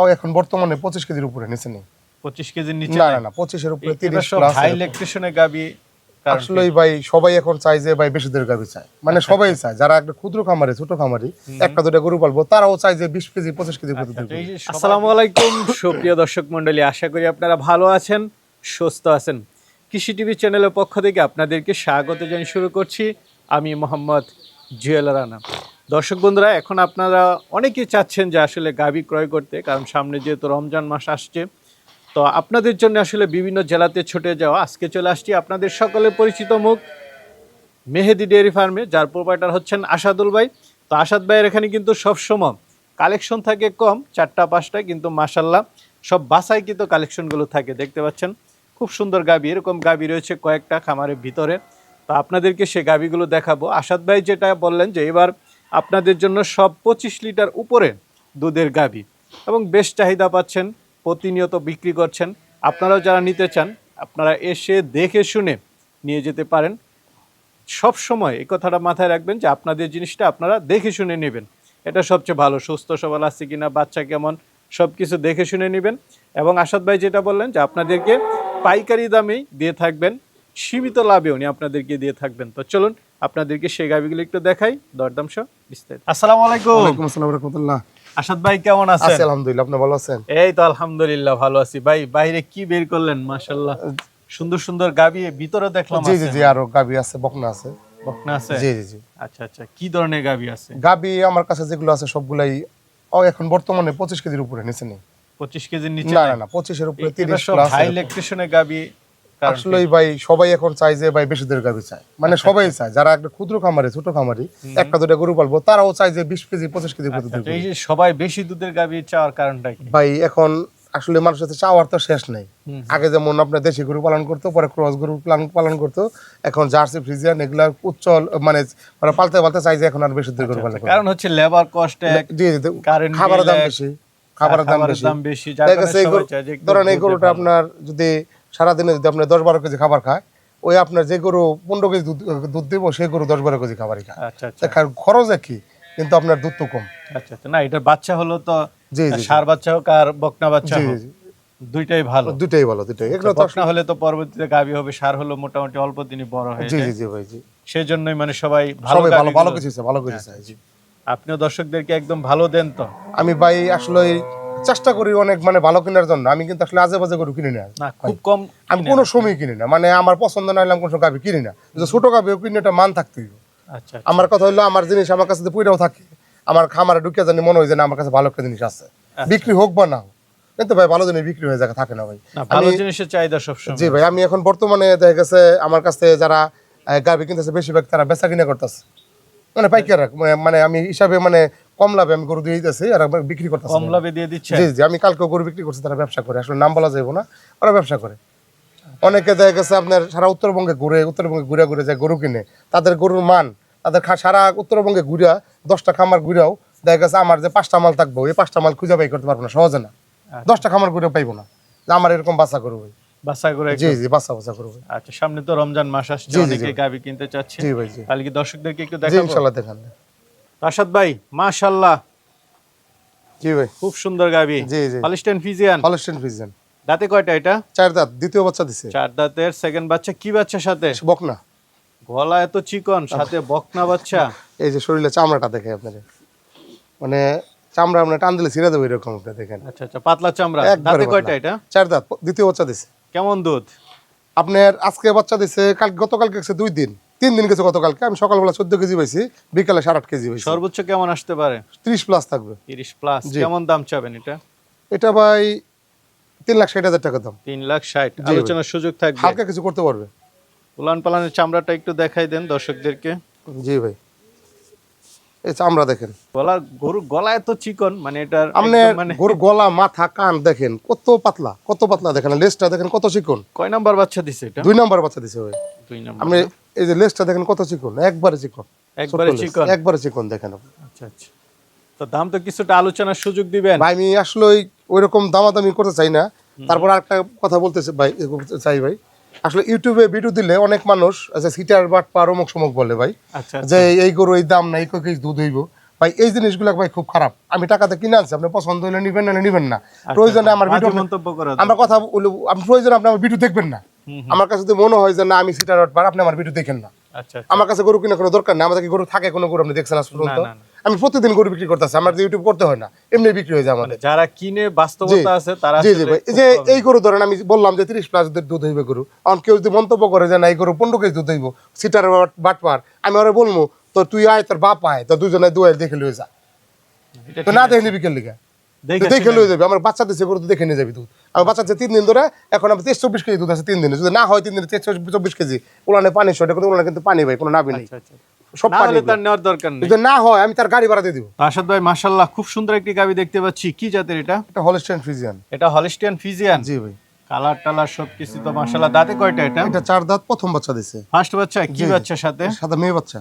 ও এখন বর্তমানে পঁচিশ কেজির উপরে নিচে নেই। পঁচিশ কেজির নিচে না না না পঁচিশের উপরে তিরিশ হাই ইলেকট্রিশিয়ানের গাবি আসলেই ভাই সবাই এখন চাই যে ভাই বেশি দূর গাবি চায়। মানে আচ্ছা, সবাই চায় যারা একটা ক্ষুদ্র খামারি ছোট খামারি একটা দুটা গরু পালবো তারাও চায় যে বিশ কেজি পঁচিশ কেজি আচ্ছা, আসসালামু আলাইকুম সুপ্রিয় দর্শক মণ্ডলী আশা করি আপনারা ভালো আছেন সুস্থ আছেন। কৃষি টিভি চ্যানেলের পক্ষ থেকে আপনাদেরকে স্বাগত জানিয়ে শুরু করছি। আমি মোহাম্মদ জুয়েল রানা। দর্শক বন্ধুরা, এখন আপনারা অনেকেই চাচ্ছেন যে আসলে গাবি ক্রয় করতে, কারণ সামনে যেহেতু রমজান মাস আসছে। তো আপনাদের জন্য আসলে বিভিন্ন জেলাতে ছুটে যাওয়া, আজকে চলে আসছি আপনাদের সকলে পরিচিত মুখ, মেহেদি ডেয়ারি ফার্মে, যার প্রোপাইটার হচ্ছেন আসাদুল ভাই। তো আসাদ ভাইয়ের এখানে কিন্তু সবসময় কালেকশন থাকে কম, চারটা, পাঁচটা, কিন্তু মাসাল্লাহ সব বাসায় কিন্তু কালেকশনগুলো থাকে, দেখতে পাচ্ছেন? খুব সুন্দর গাবি এরকম গাবি রয়েছে কয়েকটা খামারের ভিতরে। তো আপনাদেরকে সে গাবিগুলো দেখাবো। আসাদ ভাই যেটা বললেন যে এবার আপনাদের জন্য সব পঁচিশ লিটার উপরে দুধের গাবি এবং বেশ চাহিদা পাচ্ছেন, প্রতিনিয়ত বিক্রি করছেন। আপনারাও যারা নিতে চান, আপনারা এসে দেখে শুনে নিয়ে যেতে পারেন। সব সময় এই কথাটা মাথায় রাখবেন যে আপনাদের জিনিসটা আপনারা দেখে শুনে নেবেন। এটা সবচেয়ে ভালো, সুস্থ সবল আছে কিনা, বাচ্চা কেমন সব কিছু দেখে শুনে নেবেন। এবং আসাদ ভাই যেটা বললেন যে আপনাদেরকে পাইকারি দামেই দিয়ে থাকবেন, সীমিত লাভে উনি আপনাদেরকে দিয়ে থাকবেন। তো চলুন আপনাদেরকে সেই গাবিগুলো একটু দেখাই। দরদাম সহ বিস্তারিত। আসসালামু আলাইকুম। ওয়ালাইকুম আসসালাম রহমতুল্লাহ। আসাদ ভাই কেমন আছেন? আলহামদুলিল্লাহ আপনি ভালো আছেন? এই তো আলহামদুলিল্লাহ ভালো আছি। ভাই বাইরে কি বের করলেন? মাশাল্লাহ সুন্দর সুন্দর গাবি ভিতরে দেখলাম জি জি জি আরও গাবি আছে বকনা আছে। বকনা আছে? জি জি জি। আচ্ছা আচ্ছা কি ধরনের গাবি আছে? গাবি আমার কাছে যেগুলো আছে সবগুলাই ও এখন বর্তমানে পঁচিশ কেজির উপরে নিচে নেই। পঁচিশ কেজির নিচে না না না পঁচিশের উপরে এ- এবার তিরিশ সব প্লাস হাই ইলেকট্রিশিয়ানের গাবি। আসলেই ভাই সবাই এখন চায় যে ভাই বেশি দূর গাবি চায়। মানে আচ্ছা, সবাই চায় যারা একটা ক্ষুদ্র খামারি ছোট খামারি একটা দুটা গরু পালবো তারাও চায় যে বিশ কেজি পঁচিশ কেজি আচ্ছা, এই যে সবাই বেশি দুধের গাবি চাওয়ার কারণটা কি? ভাই এখন আসলে মানুষের কাছে চাওয়ার তো শেষ নেই। আগে যেমন আপনার দেশি গরু পালন করতো পরে ক্রস গরু পালন করতো এখন জার্সি ফ্রিজিয়ান এগুলা উচ্চল মানে মানে পালতে পালতে চাই যে এখন আর বেশি দূর গরু পালন কারণ হচ্ছে লেবার কস্ট জি জি খাবারের দাম বেশি খাবারের দাম বেশি। ধরেন এই গরুটা আপনার যদি সারাদিনে যদি আপনার দশ বারো কেজি খাবার খায় ওই আপনার যে গরু পনেরো কেজি দুধ দুধ দিব সেই গরু দশ বারো কেজি খাবারই খায়। আচ্ছা আচ্ছা। খরচ একই কিন্তু আপনার দুধ তো কম। আচ্ছা আচ্ছা। না এটা বাচ্চা হলো তো জি সার বাচ্চা হোক আর বকনা বাচ্চা হোক। দুইটাই ভালো। দুটাই ভালো দুটাই এগুলো বকনা হলে তো পরবর্তীতে গাবি হবে সার হলো মোটামুটি অল্প দিনই বড় হয়ে জি জি জি ভাই জি। সেই জন্যই মানে সবাই ভালো ভালো ভালো কিছু ভালো কিছু চায় জি। আপনিও দর্শকদেরকে একদম ভালো দেন তো। আমি ভাই আসলে চেষ্টা করি অনেক মানে ভালো কেনার জন্য। আমি কিন্তু আসলে আজে বাজে গরু কিনি না। খুব কম আমি কোনো সময় কিনি না। মানে আমার পছন্দ না হলে আমি কোনো গাভি কিনি না। ছোট গাভিও কিনি এটা মান থাকতেই হবে। আচ্ছা আমার কথা হলো আমার জিনিস আমার কাছে যদি পুইটাও থাকে। আমার খামারে ঢুকে জানি মনে হয় যে না আমার কাছে ভালো একটা জিনিস আছে। বিক্রি হোক বা না হোক। কিন্তু ভাই ভালো জিনিস বিক্রি হয়ে যায় থাকে না ভাই। ভালো জিনিসের চাহিদা সবসময়। জি ভাই আমি এখন বর্তমানে দেখা গেছে আমার কাছে যারা গাভি কিনতেছে বেশিরভাগ তারা বেচা কিনা করতেছে। মানে পাইকার মানে আমি হিসাবে মানে কম লাভে আমি গরু দিয়ে দিতেছি আর বিক্রি করতেছি। কম লাভে দিয়ে দিচ্ছে জি জি আমি কালকে গরু বিক্রি করছি তারা ব্যবসা করে। আসলে নাম বলা যাবে না ওরা ব্যবসা করে। অনেকে দেখা গেছে আপনার সারা উত্তরবঙ্গে ঘুরে উত্তরবঙ্গে ঘুরে ঘুরে যায় গরু কিনে। তাদের গরুর মান তাদের সারা উত্তরবঙ্গে ঘুরা দশটা খামার ঘুরাও দেখা গেছে আমার যে পাঁচটা মাল থাকব এই পাঁচটা মাল খুঁজে বাই করতে পারব না সহজে না। দশটা খামার ঘুরে পাইবো না। যে আমার এরকম বাচ্চা করব বাসা করে জি জি বাচ্চা বাচ্চা করব আচ্ছা সামনে তো রমজান মাস আসছে অনেকে। গাবি কিনতে চাচ্ছে জি ভাই জি। তাহলে কি দর্শকদেরকে একটু দেখাবো? ইনশাল্লাহ দেখান। রাশাদ ভাই মাশাআল্লাহ। জি ভাই? খুব সুন্দর গাবি। জি জি। Holstein Friesian? হলস্টেন ফ্রিজেন দাঁতে কয়টা এটা? চার দাঁত দ্বিতীয় বাচ্চা দিছে। চার দাঁতের সেকেন্ড বাচ্চা কি বাচ্চার সাথে? বকনা। গলা এত চিকন সাথে বকনা বাচ্চা। এই যে শরীরে চামড়াটা দেখে আপনাদের মানে চামড়া আপনার টান দিলে ছিঁড়ে দেবো এরকম দেখেন। আচ্ছা আচ্ছা পাতলা চামড়া। দাঁতে কয়টা এটা? চার দাঁত দ্বিতীয় বাচ্চা দিছে। কেমন দুধ? আপনার আজকে বাচ্চা দিছে কাল গতকালকে দুই দিন। তিন দিন গেছে গতকালকে আমি সকালবেলা চোদ্দ কেজি পাইছি বিকালে সাড়ে আট কেজি পাইছি। সর্বোচ্চ কেমন আসতে পারে? ত্রিশ প্লাস থাকবে। তিরিশ প্লাস কেমন দাম চাবেন এটা? এটা ভাই তিন লাখ ষাট হাজার টাকা দাম। তিন লাখ ষাট। আলোচনার সুযোগ থাকবে। হালকা কিছু করতে পারবে। উলান পালানের চামড়াটা একটু দেখাই দেন দর্শকদেরকে। জি ভাই। এই চামড়া দেখেন। গলা গরু গলা এত চিকন মানে এটার আপনি মানে গরু গলা মাথা কান দেখেন কত পাতলা কত পাতলা দেখেন লেজটা দেখেন কত চিকন। কয় নাম্বার বাচ্চা দিছে এটা? দুই নাম্বার বাচ্চা দিছে ভাই। আপনি এই যে লেজটা দেখেন কত চিকন? একবারে চিকন। একবারে চিকন। একবারে চিকন দেখেন আচ্ছা আচ্ছা। তো দাম তো কিছুটা আলোচনার সুযোগ দিবেন। ভাই আমি আসলে ওই দামাদামি করতে চাই না। তারপর আরেকটা কথা বলতে ভাই চাই ভাই। আসলে ইউটিউবে ভিডিও দিলে অনেক মানুষ আচ্ছা সিটার বাট পার অমুক সমক বলে ভাই। আচ্ছা যে এই গরু এই দাম নাই কই দুধ হইব। ভাই এই জিনিসগুলো ভাই খুব খারাপ। আমি টাকাতে কিনে আনছি। আপনি পছন্দ হলে নিবেন না নিবেন না। প্রয়োজনে আমার ভিডিও মন্তব্য করা আমার কথা আপনি প্রয়োজনে আপনি আমার ভিডিও দেখবেন না। আমার কাছে যদি মনে হয় যে না আমি সিটার বার আপনি আমার ভিডিও দেখেন না। আচ্ছা আচ্ছা। আমার কাছে গরু কিনা কোনো দরকার নেই আমাদের গরু থাকে কোনো গরু আপনি দেখছেন আজ পর্যন্ত? না, না। আমি প্রতিদিন গরু বিক্রি করতেছি আমার যে ইউটিউব করতে হয় না এমনি বিক্রি হয়ে যায় আমাদের। মানে যারা কিনে বাস্তবতা আছে তারা জি জি ভাই। যে এই গরু ধরেন আমি বললাম যে তিরিশ প্লাস দুধ হইবে গরু। এখন কেউ যদি মন্তব্য করে যে না এই গরু পনেরো কেজি দুধ হইব সিটার বাটপার আমি ওরা বলব তো তুই আয় তোর বাপ আয় তো দুজনে দুয়াই দেখে লয়ে যা। তো না দেখে নিবি কেন লিগা দেখে লয়ে যাবি আমার বাচ্চা দিচ্ছে গরু তো দেখে নিয়ে যাবি দুধ। আমার বাচ্চা তিন দিন ধরে এখন আমি তেইশ চব্বিশ কেজি দুধ আছে তিন দিনে। যদি না হয় তিন দিনে তেইশ চব্বিশ কেজি ওলানে পানি শর্ট কিন্তু ওলানে কিন্তু পানি ভাই কোনো নাবি নেই। আচ্ছা আচ্ছা। সব পানি তার নেওয়ার দরকার নেই। যদি না হয় আমি তার গাড়ি ভাড়া দিয়ে দিব। ভাই খুব সুন্দর একটি গাবি দেখতে পাচ্ছি। কি জাতের এটা? এটা ফ্রিজিয়ান এটা হলিস্টিয়ান ফিজিয়ান জি ভাই। কালার টালার সবকিছু তো মাশাল্লাহ দাঁতে কয়টা এটা? এটা চার দাঁত প্রথম বাচ্চা দিছে। ফার্স্ট বাচ্চা? কি বাচ্চা সাথে? সাদা মেয়ে বাচ্চা।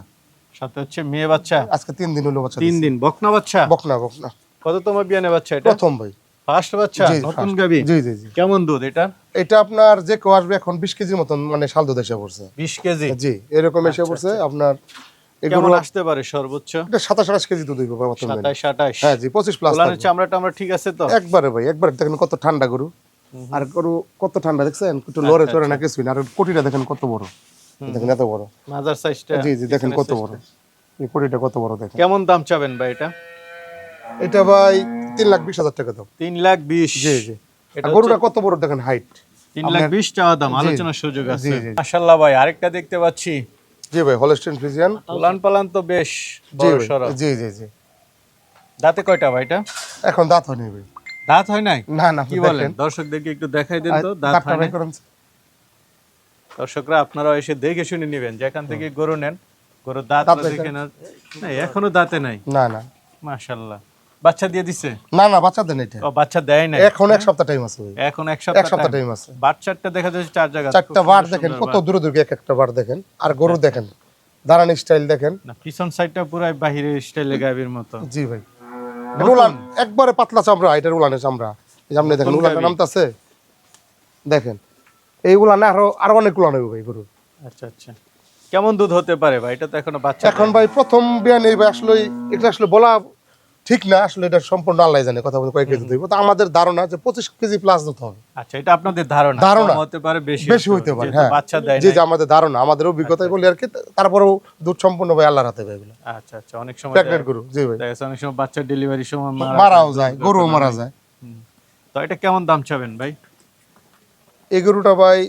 সাথে হচ্ছে মেয়ে বাচ্চা। আজকে তিন দিন হলো বাচ্চা তিন দিন। বকনা বাচ্চা? বকনা বকনা। কততম বিয়ানে বাচ্চা এটা? প্রথম ভাই। ফার্স্ট বাচ্চা নতুন গাবি। জি জি জি। কেমন দুধ এটা? এটা আপনার যে কেউ আসবে এখন বিশ কেজির মতন মানে শাল দুধ এসে পড়ছে। বিশ কেজি? জি এরকম এসে পড়ছে আপনার কেমন আসতে পারে সর্বোচ্চ? এটা সাতাশ আঠাশ কেজি দুধ হইব প্রথম। দিন। সাতাশ আঠাশ। হ্যাঁ জি পঁচিশ প্লাস ওলানের চামড়া টামড়া ঠিক আছে তো? একবারে ভাই একবারে। দেখেন কত ঠান্ডা গরু। আর গরু কত ঠান্ডা দেখছেন? একটু লড়ে চড়ে না কিছুই না আর কোটিটা দেখেন কত বড়। দেখেন এত বড়। মাজার সাইজটা জি জি দেখেন কত বড়। এই কোটিটা কত বড় দেখেন। কেমন দাম চাবেন ভাই এটা? এটা ভাই তিন লাখ বিশ হাজার টাকা দাম। তিন লাখ বিশ। জি জি। গরুটা কত বড় দেখেন হাইট তিন লাখ বিশ চাওয়া দাম আলোচনার সুযোগ আছে। মাশাল্লাহ ভাই আরেকটা দেখতে পাচ্ছি। জি ভাই হলস্টেন ফ্রিজিয়ান উলান পালান তো বেশ জি জি জি দাঁতে কয়টা ভাই এটা? এখন দাঁত হয়নি ভাই। দাঁত হয় নাই? না না কি বলেন? দর্শকদেরকে একটু দেখাই দেন তো দাঁত হয় নাই? দর্শকরা আপনারা এসে দেখে শুনে নেবেন যেখান থেকে গরু নেন। গরুর দাঁত দাঁত দেখে না এখনও দাঁতে নাই? না না। মাশাল্লাহ বাচ্চা দিয়ে দিছে? না না বাচ্চা দেন এটা। ও বাচ্চা দেয় না এখন এক সপ্তাহ টাইম আছে এখন এক সপ্তাহ এক সপ্তাহ টাইম আছে। বাচ্চাটা দেখা যাচ্ছে চার জায়গা। চারটা বার দেখেন কত দূরে দূরে এক একটা বার দেখেন। আর গরু দেখেন দাঁড়ানি স্টাইল দেখেন। না পিছন সাইডটা পুরাই বাহিরের স্টাইলে গাবির মতো। জি ভাই। এটা উলান একবারে পাতলা চামড়া এটার উলানের চামড়া। এই সামনে দেখেন উলানের নামতাছে। দেখেন এই উলানে আরও আরও অনেক উলান হবে ভাই গরু। আচ্ছা আচ্ছা। কেমন দুধ হতে পারে ভাই? এটা তো এখনও বাচ্চা এখন ভাই প্রথম বিয়ান এই ভাই আসলে এটা আসলে বলা ঠিক না আসলে এটা সম্পূর্ণ আল্লাহ জানে কথা বলতে কয়েক কেজি দিব। তো আমাদের ধারণা যে পঁচিশ কেজি প্লাস দুধ হবে। আচ্ছা এটা আপনাদের ধারণা ধারণা। হতে পারে বেশি বেশি হইতে পারে হ্যাঁ। বাচ্চা দেয় যে আমাদের ধারণা আমাদের অভিজ্ঞতায় বলি আর কি তারপরেও দুধ সম্পূর্ণ ভাই আল্লাহর হাতে ভাই আচ্ছা আচ্ছা অনেক সময় প্রেগনেন্ট গরু জি ভাই। অনেক সময় বাচ্চা ডেলিভারি সময় মারা মারাও যায় গরুও মারা যায়। তো এটা কেমন দাম চাবেন ভাই? এই গরুটা ভাই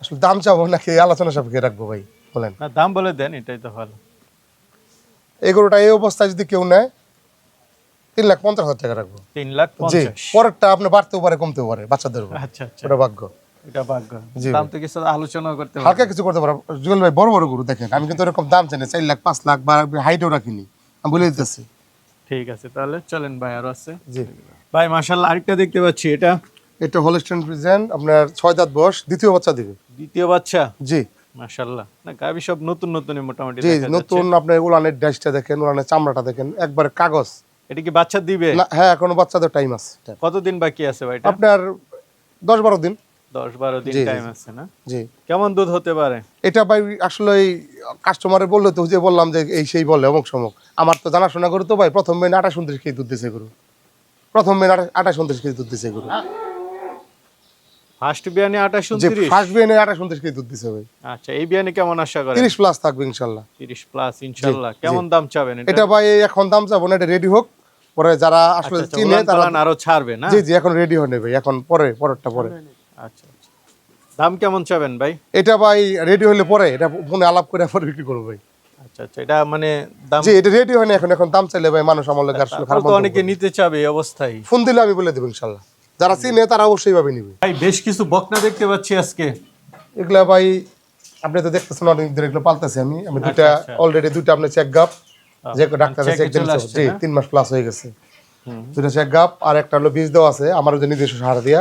আসলে দাম চাবো নাকি আলোচনা সাপেক্ষে রাখব ভাই বলেন। না দাম বলে দেন এটাই তো ভালো। এই গরুটা এই অবস্থায় যদি কেউ নেয় তিন লাখ পঞ্চাশ হাজার টাকা রাখব। তিন লাখ জি পরেরটা আপনি বাড়তেও পারে কমতেও পারে বাচ্চাদের উপর। আচ্ছা আচ্ছা। ওটা ভাগ্য। এটা ভাগ্য। দাম তো কিছু আলোচনা করতে হালকা কিছু করতে পারো জুয়েল ভাই বড় বড় গরু দেখেন আমি কিন্তু এরকম দাম চাই না চার লাখ পাঁচ লাখ বা হাইটেও রাখিনি। আমি বলে দিতেছি। ঠিক আছে তাহলে চলেন ভাই আরও আছে। জি। ভাই আরেকটা দেখতে পাচ্ছি এটা? এটা হলস্টেন আপনার ছয় দাঁত বয়স দ্বিতীয় বাচ্চা দিবে। দ্বিতীয় বাচ্চা? জি। মাশাল্লাহ না গাবি সব নতুন নতুনই মোটামুটি জি নতুন আপনার উলানের ড্যাশটা দেখেন উলানের চামড়াটা দেখেন একবার কাগজ। এটা কি বাচ্চা দিবে? না হ্যাঁ এখনও বাচ্চাদের টাইম আছে। কতদিন বাকি আছে ভাই আপনার দিন। দিন টাইম আছে না? জি। কেমন দুধ হতে পারে? এটা ভাই আসলে কাস্টমারে বলল তো যে বললাম যে এই সেই বলে অমুক সমক। আমার তো জানাশোনা করো তো ভাই প্রথম মেন আঠাশ উনত্রিশ কেজি দুধ দিছে গরু। প্রথম মেন আঠাশ উনত্রিশ কেজি দুধ দিছে গরু। ফার্স্ট বিয়ানে আঠাশ যে উনত্রিশ? ফার্স্ট বিয়ানে আঠাশ উনত্রিশ কেজি দুধ দিছে ভাই। আচ্ছা এই বিয়ানে কেমন আশা করেন? তিরিশ প্লাস থাকবে ইনশাল্লাহ। তিরিশ প্লাস ইনশাল্লাহ। কেমন দাম চাবেন এটা? এটা ভাই এখন দাম যাব না এটা রেডি হোক। পরে যারা আসলে আচ্ছা, চিনে তারা আরও ছাড়বে না? জি জি এখন রেডি হয়ে নেবে এখন পরে পরেরটা পরে। আচ্ছা আচ্ছা। দাম কেমন চাবেন ভাই? এটা ভাই রেডি হলে পরে এটা ফোনে আলাপ করে পরে বিক্রি করব ভাই। আচ্ছা আচ্ছা এটা মানে দাম জি এটা রেডি হয় না এখন এখন দাম চাইলে ভাই মানুষ আমার আসলে খারাপ অনেকে নিতে চাবে এই অবস্থায়। ফোন দিলে আমি বলে দেবো ইনশাল্লাহ। যারা চিনে তারা অবশ্যই ভাবে নিবে। ভাই বেশ কিছু বকনা দেখতে পাচ্ছি আজকে। এগুলা ভাই আপনি তো দেখতেছেন অনেক দিন এগুলো পালতেছি আমি। আমি দুইটা আচ্ছা। অলরেডি দুইটা আপনার চেক গাপ যে ডাক্তার চেক চলে জি তিন মাস প্লাস হয়ে গেছে। হুম। দুইটা চেক গাপ আর একটা হলো বীজ দেওয়া আছে আমার যে নিজস্ব সার দিয়া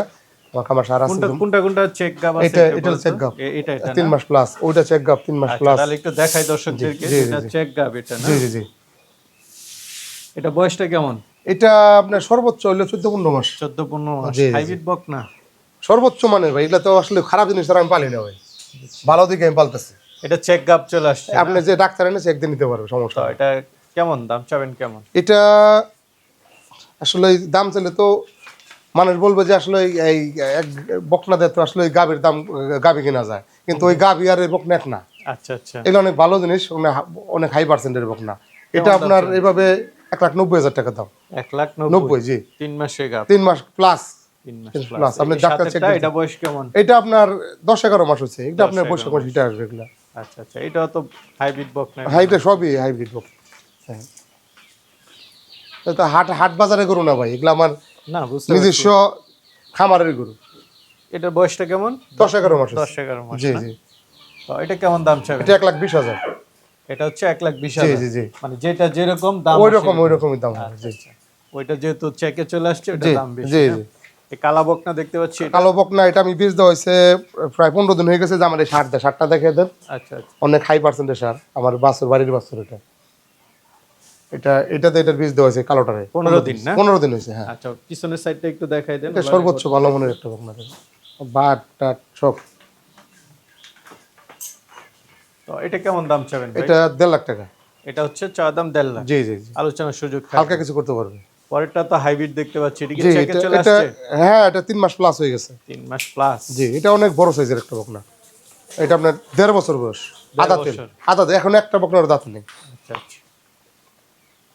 আমার খামার সার আছে কোনটা কোনটা কোনটা চেক গাব আছে এটা এটা চেক গাপ এটা এটা তিন মাস প্লাস ওইটা চেক গাপ তিন মাস আচ্ছা, প্লাস তাহলে একটু দেখাই দর্শকদেরকে এটা চেক গাব এটা না? জি জি জি। এটা বয়সটা কেমন? এটা আপনার সর্বোচ্চ হইল চোদ্দ পনেরো মাস। চোদ্দ পনেরো মাস। হাইব্রিড বক না? সর্বোচ্চ মানের ভাই এগুলা তো আসলে খারাপ জিনিস আমি পালি না ভাই। ভালো দিকে আমি পালতেছি। এটা চেক গাপ চলে আসছে আপনি যে ডাক্তার এনে চেক দিয়ে নিতে পারবে সমস্যা এটা কেমন দাম চাবেন কেমন? এটা আসলে দাম চলে তো মানুষ বলবে যে আসলে এই- এক বকনা দিয়ে তো আসলে ওই গাভীর দাম গাভী কেনা যায়। কিন্তু ওই গাভী আর এই বকনা এক না। আচ্ছা আচ্ছা। এগুলো অনেক ভালো জিনিস অনেক হাই পার্সেন্টের বকনা এটা আপনার এইভাবে এক লাখ নব্বই হাজার টাকা দাম এক লাখ নব্বই। জি। তিন মাসে তিন মাস প্লাস আপনি ডাক্তার এটা বয়স কেমন? এটা আপনার দশ এগারো মাস হচ্ছে এটা আপনার 10 মাস। হিটে আসবে এগুলো। আচ্ছা আচ্ছা এটাও তো হাইব্রিড বক না? হাইটে সবই হাইব্রিড বক হ্যাঁ। এটা হাট হাট বাজারে গরু না ভাই? এগুলো আমার না বুঝতে নিজস্ব খামারের গরু। এটার বয়সটা কেমন? দশ এগারো মাস দশ এগারো মাস জি জি। তো এটা কেমন দাম এটা এক লাখ বিশ হাজার। এটা হচ্ছে এক লাখ বিশ হাজার। জি জি। মানে যেটা যেরকম দাম ওই রকম ওই রকমই দাম। আচ্ছা, জি আচ্ছা। ওইটা যেহেতু চেকে চলে আসছে ওটা দাম বেশি জি, জি। এই কালা বকনা দেখতে পাচ্ছি এটা- কালো বক না এটা আমি বীজ দেওয়া হয়েছে প্রায় পনেরো দিন হয়ে গেছে যে আমার এই সার দেয়। সারটা দেখে দেন। আচ্ছা আচ্ছা। অনেক হাই পার্সেন্টের সার আমার বাড়ির বাছুর এটা। এটা এটাতে এটার বীজ দেওয়া হয়েছে কালোটারে। 15 দিন না? পনেরো দিন হয়েছে হ্যাঁ। আচ্ছা পিছনের সাইডটা একটু দেখাই দেন। এটা সর্বোচ্চ ভালো মনের একটা বক না বাট টাট সব। তো এটা কেমন দাম চাবেন এটা দেড় লাখ টাকা। এটা হচ্ছে চা দাম দেড় লাখ। জি জি আলোচনার সুযোগ। হালকা কিছু করতে পারবে পরেরটা তো হাইব্রিড দেখতে পাচ্ছি এটা কি চেকে চলে এটা আসছে। হ্যাঁ এটা তিন মাস প্লাস হয়ে গেছে। তিন মাস প্লাস জি এটা অনেক বড় সাইজের একটা বকনা। এটা আপনার দেড় বছর বয়স। আদা তেল। আদা এখন একটা বকনার দাঁত নেই। আচ্ছা আচ্ছা।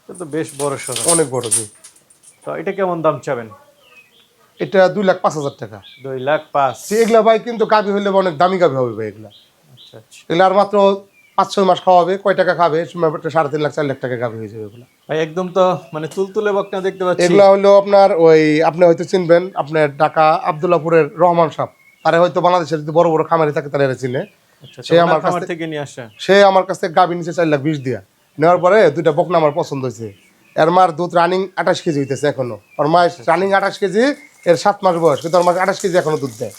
এটা তো বেশ বড় সড়ো। অনেক বড় জি। তো এটা কেমন দাম চাবেন? এটা দুই লাখ পাঁচ হাজার টাকা। দুই লাখ পাঁচ। জি, এগুলা ভাই কিন্তু গাভি হইলে অনেক দামি গাভি হবে ভাই এগুলা। এগুলা আর মাত্র পাঁচ ছয় মাস খাওয়াবে কয় টাকা খাবে? সাড়ে তিন লাখ চার লাখ টাকা গাভি হয়ে যাবে এগুলা। ভাই একদম তো মানে তুলতুলে বকনা দেখতে পাচ্ছি। এগুলা হলো আপনার ওই আপনি হয়তো চিনবেন আপনার ঢাকা আবদুল্লাপুরের রহমান সাহ তারা হয়তো বাংলাদেশের যদি বড় বড় খামারি থাকে তারা চিনে। আচ্ছা সে আমার কাছ থেকে নিয়ে আসা। সে আমার কাছ থেকে গাভি নিচে চার লাখ বিশ দিয়া। নেওয়ার পরে দুইটা বকনা আমার পছন্দ হয়েছে। এর মার দুধ রানিং আঠাশ কেজি হইতেছে এখনও। ওর মায়ের রানিং আঠাশ কেজি এর সাত মাস বয়স কিন্তু ওর মাকে আঠাশ কেজি এখনও দুধ দেয়।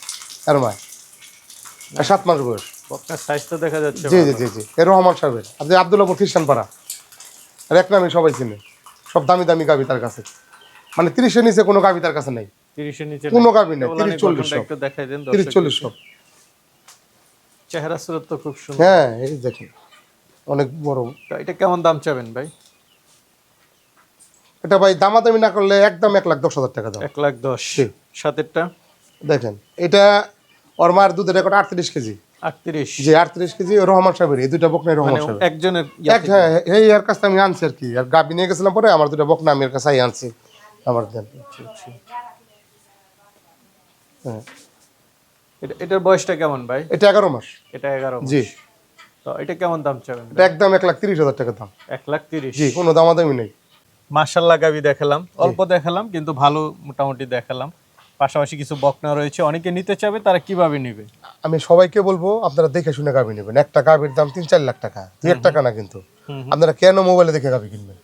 এর মায় সাত মাস বয়স। বকনার সাইজ দেখা যাচ্ছে জি জি জি জি। এ রহমান সাহেবের। আপনি আবদুল্লাপুর খ্রিস্টান পাড়া। আর এক নামে সবাই চিনে। সব দামি দামি তার কাছে। মানে তিরিশের নিচে কোনো তার কাছে নেই। তিরিশের নিচে কোনো গাভি নেই। তিরিশ চল্লিশ একটু দেখাই দেন তিরিশ চল্লিশ সব। চেহারা সুরত তো খুব সুন্দর। হ্যাঁ এই দেখুন। অনেক বড়। এটা কেমন দাম চাবেন ভাই? এটা ভাই দামাদামি না করলে একদম এক লাখ দশ হাজার টাকা দাম। এক লাখ দশ। সাতেরটা? দেখেন এটা ওর মার দুধের রেকর্ড আটত্রিশ কেজি। আটত্রিশ কেজি রহমান সাহেবের এই দুইটা বকনা রহমান মানে সাহেব একজনের এক হ্যাঁ এই এর কাছে আমি আনছি আর কি আর গাবি নিয়ে গেছিলাম পরে আমার দুটা বকনা আমি এর কাছে আনছি আমার হ্যাঁ এটা- এটার বয়সটা কেমন ভাই এটা এগারো মাস এটা এগারো জি তো এটা কেমন দাম চাবেন এটা একদম এক লাখ তিরিশ হাজার টাকা দাম এক লাখ তিরিশ জি কোনো দামাদামি নেই মার্শাল্লাহ গাবি দেখালাম অল্প দেখালাম কিন্তু ভালো মোটামুটি দেখালাম পাশাপাশি কিছু বকনা রয়েছে অনেকে নিতে চাবে তারা কীভাবে নেবে আমি সবাইকে বলব আপনারা দেখে শুনে গাবি নেবেন। একটা গাবির দাম তিন চার লাখ টাকা। দুই এক টাকা না কিন্তু। আপনারা কেন মোবাইলে দেখে গাবি কিনবেন?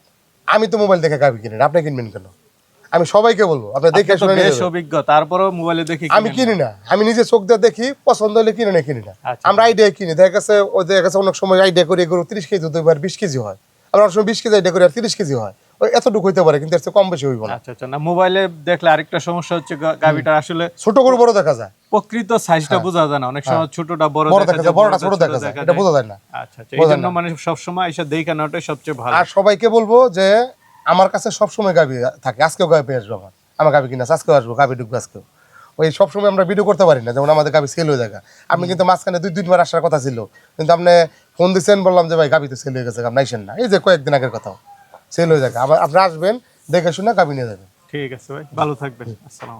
আমি তো মোবাইল দেখে গাবি কিনেন আপনি কিনবেন কেন? আমি সবাইকে বলব আপনি দেখে শুনে অভিজ্ঞ তারপরেও মোবাইলে দেখে আমি কিনি না আমি নিজে চোখ দিয়ে দেখি পছন্দ হলে কিনে না কিনি না। আচ্ছা। আমরা আইডিয়া কিনি দেখা গেছে ওই দেখা গেছে অনেক সময় আইডিয়া করে গরু তিরিশ কেজি পারে বিশ কেজি হয়। আবার অনেক সময় বিশ কেজি আইডিয়া করে আর তিরিশ কেজি হয়। ওই এতটুকু হইতে পারে কিন্তু এর চেয়ে কম বেশি হইব না। আচ্ছা আচ্ছা। না মোবাইলে দেখলে আরেকটা সমস্যা হচ্ছে গা- গাবিটার আসলে ছোট গরু বড় দেখা যায়। প্রকৃত সাইজটা বোঝা যায় না। অনেক সময় ছোটটা বড় হ্যাঁ। দেখা যায় বড়টা ছোট দেখা যায় এটা বোঝা যায় না। আচ্ছা এই জন্য মানে সবসময় এসে দেখে নেওয়াটাই সবচেয়ে ভালো। আর সবাইকে বলব যে আমার কাছে সবসময় গাবি থাকে। আজকেও গাবি আসব আমার। আমার গাবি কিনা আজকেও আসব গাবি ঢুকবো আজকেও। ওই সবসময় আমরা ভিডিও করতে পারি না যেমন আমাদের গাবি সেল হয়ে যায় আপনি কিন্তু মাঝখানে দুই দুইবার আসার কথা ছিল। কিন্তু আপনি ফোন দিচ্ছেন বললাম যে ভাই গাবি তো সেল হয়ে গেছে আপনি আইসেন না। এই যে কয়েকদিন আগের কথা সেল হয়ে যায় আবার আপনি আসবেন দেখে শুনে গাবি নিয়ে যাবেন। ঠিক আছে ভাই ভালো থাকবেন। আসসালাম